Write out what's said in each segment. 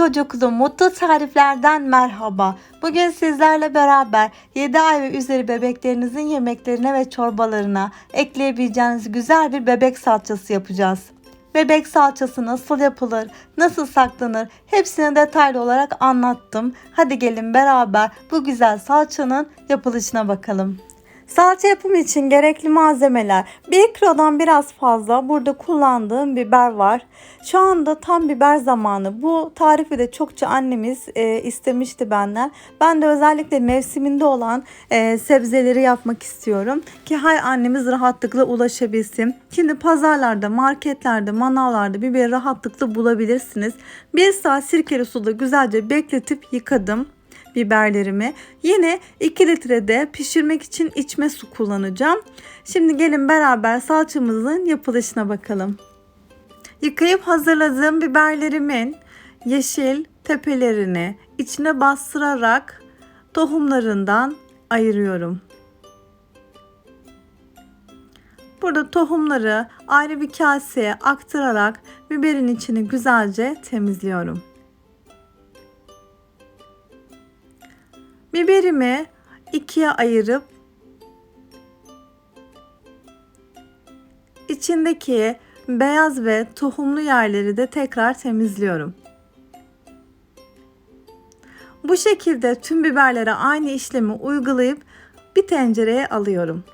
çocuklu mutlu tariflerden merhaba. Bugün sizlerle beraber 7 ay ve üzeri bebeklerinizin yemeklerine ve çorbalarına ekleyebileceğiniz güzel bir bebek salçası yapacağız. Bebek salçası nasıl yapılır, nasıl saklanır hepsini detaylı olarak anlattım. Hadi gelin beraber bu güzel salçanın yapılışına bakalım. Salça yapımı için gerekli malzemeler 1 kilodan biraz fazla burada kullandığım biber var. Şu anda tam biber zamanı. Bu tarifi de çokça annemiz e, istemişti benden. Ben de özellikle mevsiminde olan e, sebzeleri yapmak istiyorum ki her annemiz rahatlıkla ulaşabilsin. Şimdi pazarlarda, marketlerde, manavlarda biberi rahatlıkla bulabilirsiniz. Bir saat sirkeli suda güzelce bekletip yıkadım biberlerimi. Yine 2 litrede pişirmek için içme su kullanacağım. Şimdi gelin beraber salçamızın yapılışına bakalım. Yıkayıp hazırladığım biberlerimin yeşil tepelerini içine bastırarak tohumlarından ayırıyorum. Burada tohumları ayrı bir kaseye aktararak biberin içini güzelce temizliyorum. Biberimi ikiye ayırıp içindeki beyaz ve tohumlu yerleri de tekrar temizliyorum. Bu şekilde tüm biberlere aynı işlemi uygulayıp bir tencereye alıyorum.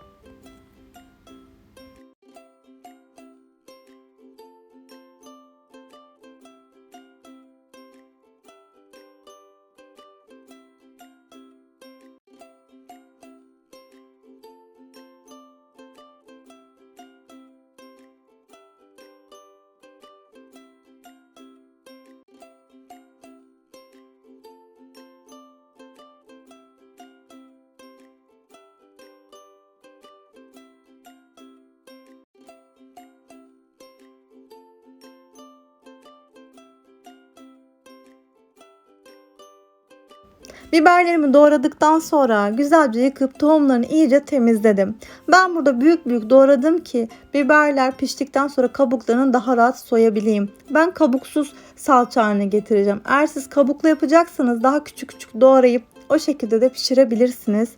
Biberlerimi doğradıktan sonra güzelce yıkıp tohumlarını iyice temizledim. Ben burada büyük büyük doğradım ki biberler piştikten sonra kabuklarını daha rahat soyabileyim. Ben kabuksuz salça haline getireceğim. Eğer siz kabuklu yapacaksanız daha küçük küçük doğrayıp o şekilde de pişirebilirsiniz.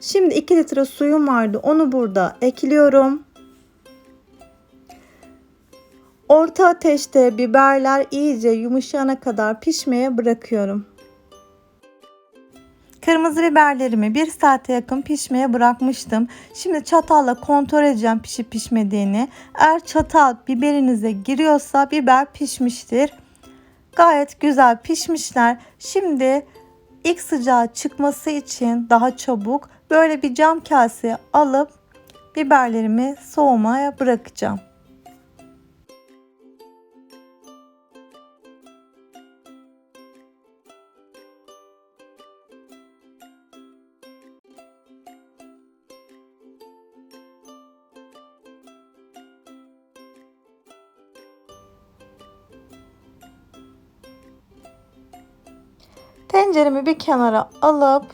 Şimdi 2 litre suyum vardı. Onu burada ekliyorum. Orta ateşte biberler iyice yumuşayana kadar pişmeye bırakıyorum. Kırmızı biberlerimi bir saate yakın pişmeye bırakmıştım. Şimdi çatalla kontrol edeceğim pişip pişmediğini. Eğer çatal biberinize giriyorsa biber pişmiştir. Gayet güzel pişmişler. Şimdi ilk sıcağı çıkması için daha çabuk böyle bir cam kase alıp biberlerimi soğumaya bırakacağım. Tenceremi bir kenara alıp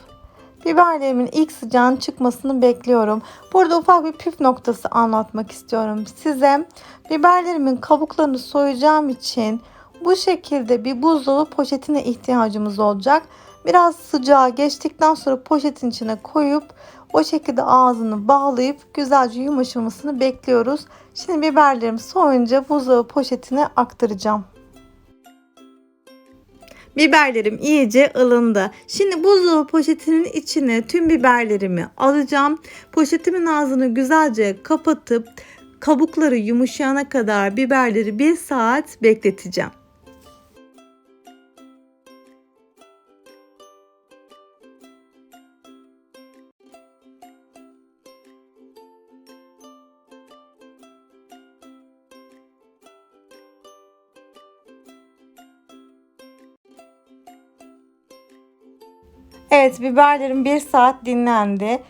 biberlerimin ilk sıcağın çıkmasını bekliyorum. Burada ufak bir püf noktası anlatmak istiyorum size. Biberlerimin kabuklarını soyacağım için bu şekilde bir buzdolabı poşetine ihtiyacımız olacak. Biraz sıcağı geçtikten sonra poşetin içine koyup o şekilde ağzını bağlayıp güzelce yumuşamasını bekliyoruz. Şimdi biberlerim soyunca buzdolabı poşetine aktaracağım. Biberlerim iyice ılındı. Şimdi buzdolabı poşetinin içine tüm biberlerimi alacağım. Poşetimin ağzını güzelce kapatıp kabukları yumuşayana kadar biberleri bir saat bekleteceğim. Evet biberlerim bir saat dinlendi.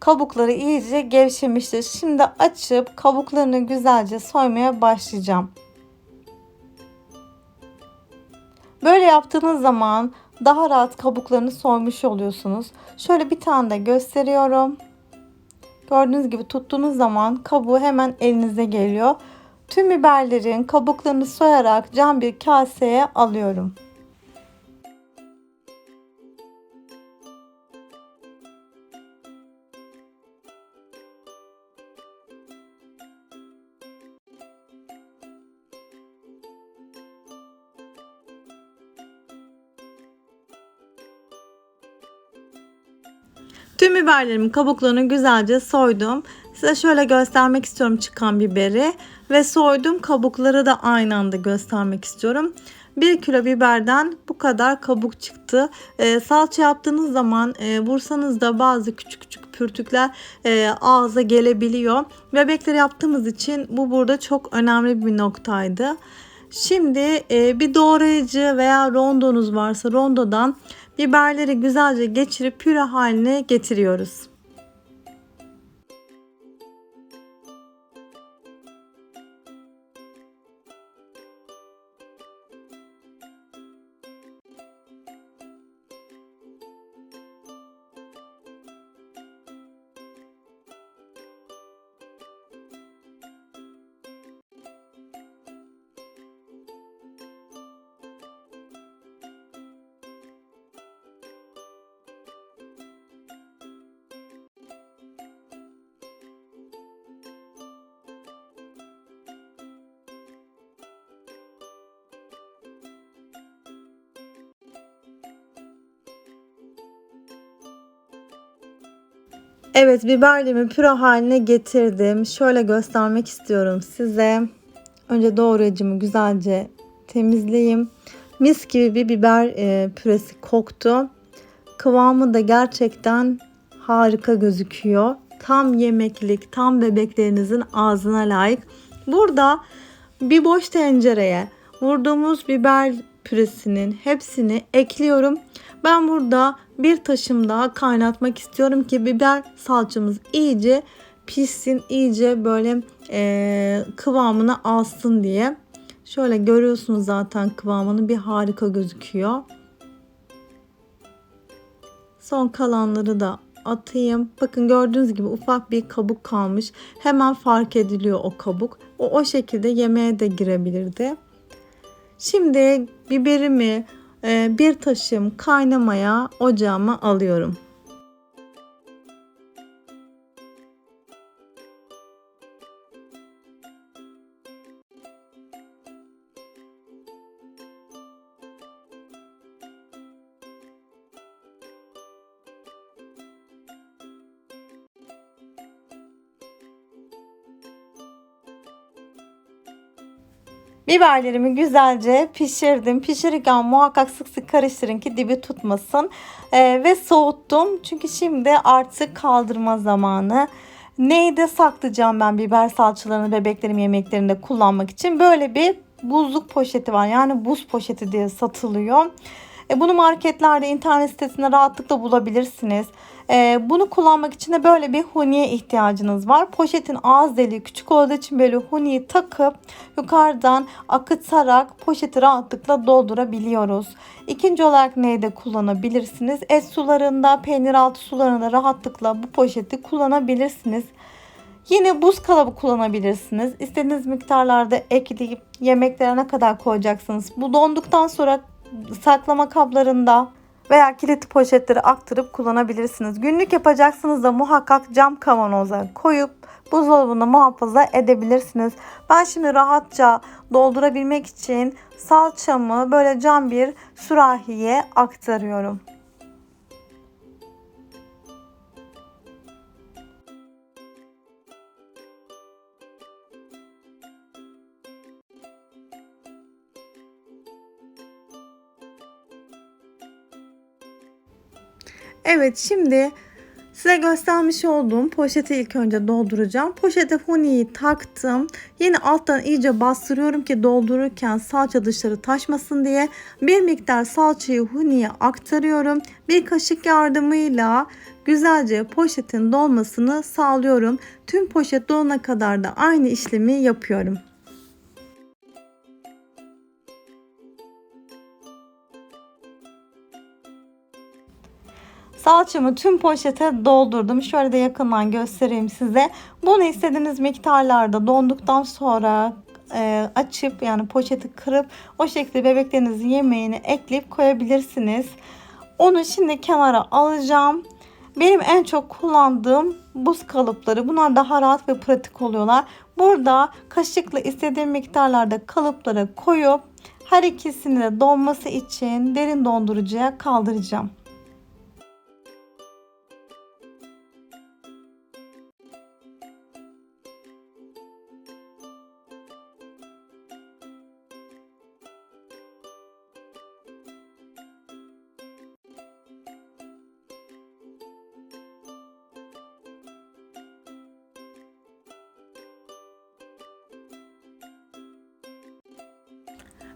Kabukları iyice gevşemiştir. Şimdi açıp kabuklarını güzelce soymaya başlayacağım. Böyle yaptığınız zaman daha rahat kabuklarını soymuş oluyorsunuz. Şöyle bir tane de gösteriyorum. Gördüğünüz gibi tuttuğunuz zaman kabuğu hemen elinize geliyor. Tüm biberlerin kabuklarını soyarak cam bir kaseye alıyorum. Tüm biberlerimin kabuklarını güzelce soydum. Size şöyle göstermek istiyorum çıkan biberi ve soydum kabukları da aynı anda göstermek istiyorum. 1 kilo biberden bu kadar kabuk çıktı. Ee, salça yaptığınız zaman e, vursanız da bazı küçük küçük pürtükler e, ağza gelebiliyor. Bebekleri yaptığımız için bu burada çok önemli bir noktaydı. Şimdi e, bir doğrayıcı veya rondonuz varsa rondodan biberleri güzelce geçirip püre haline getiriyoruz. Evet biberlerimi püre haline getirdim. Şöyle göstermek istiyorum size. Önce doğrayıcımı güzelce temizleyeyim. Mis gibi bir biber e, püresi koktu. Kıvamı da gerçekten harika gözüküyor. Tam yemeklik, tam bebeklerinizin ağzına layık. Burada bir boş tencereye vurduğumuz biber püresinin hepsini ekliyorum. Ben burada bir taşım daha kaynatmak istiyorum ki biber salçamız iyice pişsin, iyice böyle e, kıvamını alsın diye. Şöyle görüyorsunuz zaten kıvamını bir harika gözüküyor. Son kalanları da atayım. Bakın gördüğünüz gibi ufak bir kabuk kalmış. Hemen fark ediliyor o kabuk. O o şekilde yemeğe de girebilirdi. Şimdi biberimi e, bir taşım kaynamaya ocağıma alıyorum. Biberlerimi güzelce pişirdim. Pişirirken muhakkak sık sık karıştırın ki dibi tutmasın. Ee, ve soğuttum. Çünkü şimdi artık kaldırma zamanı. Neyde saklayacağım ben biber salçalarını bebeklerim yemeklerinde kullanmak için? Böyle bir buzluk poşeti var. Yani buz poşeti diye satılıyor. E, bunu marketlerde, internet sitesinde rahatlıkla bulabilirsiniz. E, bunu kullanmak için de böyle bir huniye ihtiyacınız var. Poşetin ağız deliği küçük olduğu için böyle huniyi takıp yukarıdan akıtarak poşeti rahatlıkla doldurabiliyoruz. İkinci olarak neyde kullanabilirsiniz? Et sularında, peynir altı sularında rahatlıkla bu poşeti kullanabilirsiniz. Yine buz kalıbı kullanabilirsiniz. İstediğiniz miktarlarda ekleyip yemeklerine kadar koyacaksınız. Bu donduktan sonra saklama kaplarında veya kilit poşetleri aktarıp kullanabilirsiniz. Günlük yapacaksınız da muhakkak cam kavanoza koyup buzdolabında muhafaza edebilirsiniz. Ben şimdi rahatça doldurabilmek için salçamı böyle cam bir sürahiye aktarıyorum. Evet şimdi size göstermiş olduğum poşeti ilk önce dolduracağım. Poşete huniyi taktım. Yine alttan iyice bastırıyorum ki doldururken salça dışarı taşmasın diye. Bir miktar salçayı huniye aktarıyorum. Bir kaşık yardımıyla güzelce poşetin dolmasını sağlıyorum. Tüm poşet dolana kadar da aynı işlemi yapıyorum. Salçamı tüm poşete doldurdum. Şöyle de yakından göstereyim size. Bunu istediğiniz miktarlarda donduktan sonra e, açıp yani poşeti kırıp o şekilde bebeklerinizin yemeğini ekleyip koyabilirsiniz. Onu şimdi kenara alacağım. Benim en çok kullandığım buz kalıpları. Bunlar daha rahat ve pratik oluyorlar. Burada kaşıkla istediğim miktarlarda kalıplara koyup her ikisini de donması için derin dondurucuya kaldıracağım.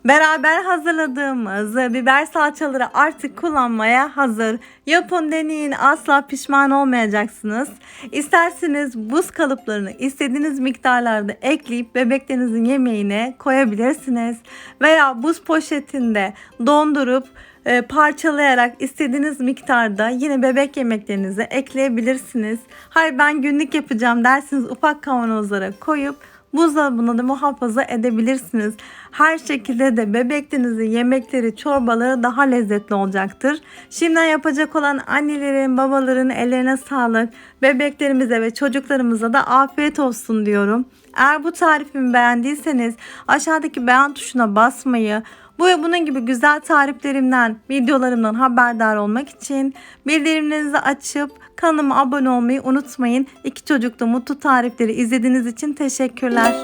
Beraber hazırladığımız biber salçaları artık kullanmaya hazır. Yapın deneyin asla pişman olmayacaksınız. İsterseniz buz kalıplarını istediğiniz miktarlarda ekleyip bebeklerinizin yemeğine koyabilirsiniz. Veya buz poşetinde dondurup e, parçalayarak istediğiniz miktarda yine bebek yemeklerinize ekleyebilirsiniz. Hayır ben günlük yapacağım derseniz ufak kavanozlara koyup buzdolabına da muhafaza edebilirsiniz. Her şekilde de bebeklerinizin yemekleri, çorbaları daha lezzetli olacaktır. Şimdiden yapacak olan annelerin, babaların ellerine sağlık. Bebeklerimize ve çocuklarımıza da afiyet olsun diyorum. Eğer bu tarifimi beğendiyseniz aşağıdaki beğen tuşuna basmayı, bu ve bunun gibi güzel tariflerimden, videolarımdan haberdar olmak için bildirimlerinizi açıp kanalıma abone olmayı unutmayın. İki çocuklu mutlu tarifleri izlediğiniz için teşekkürler.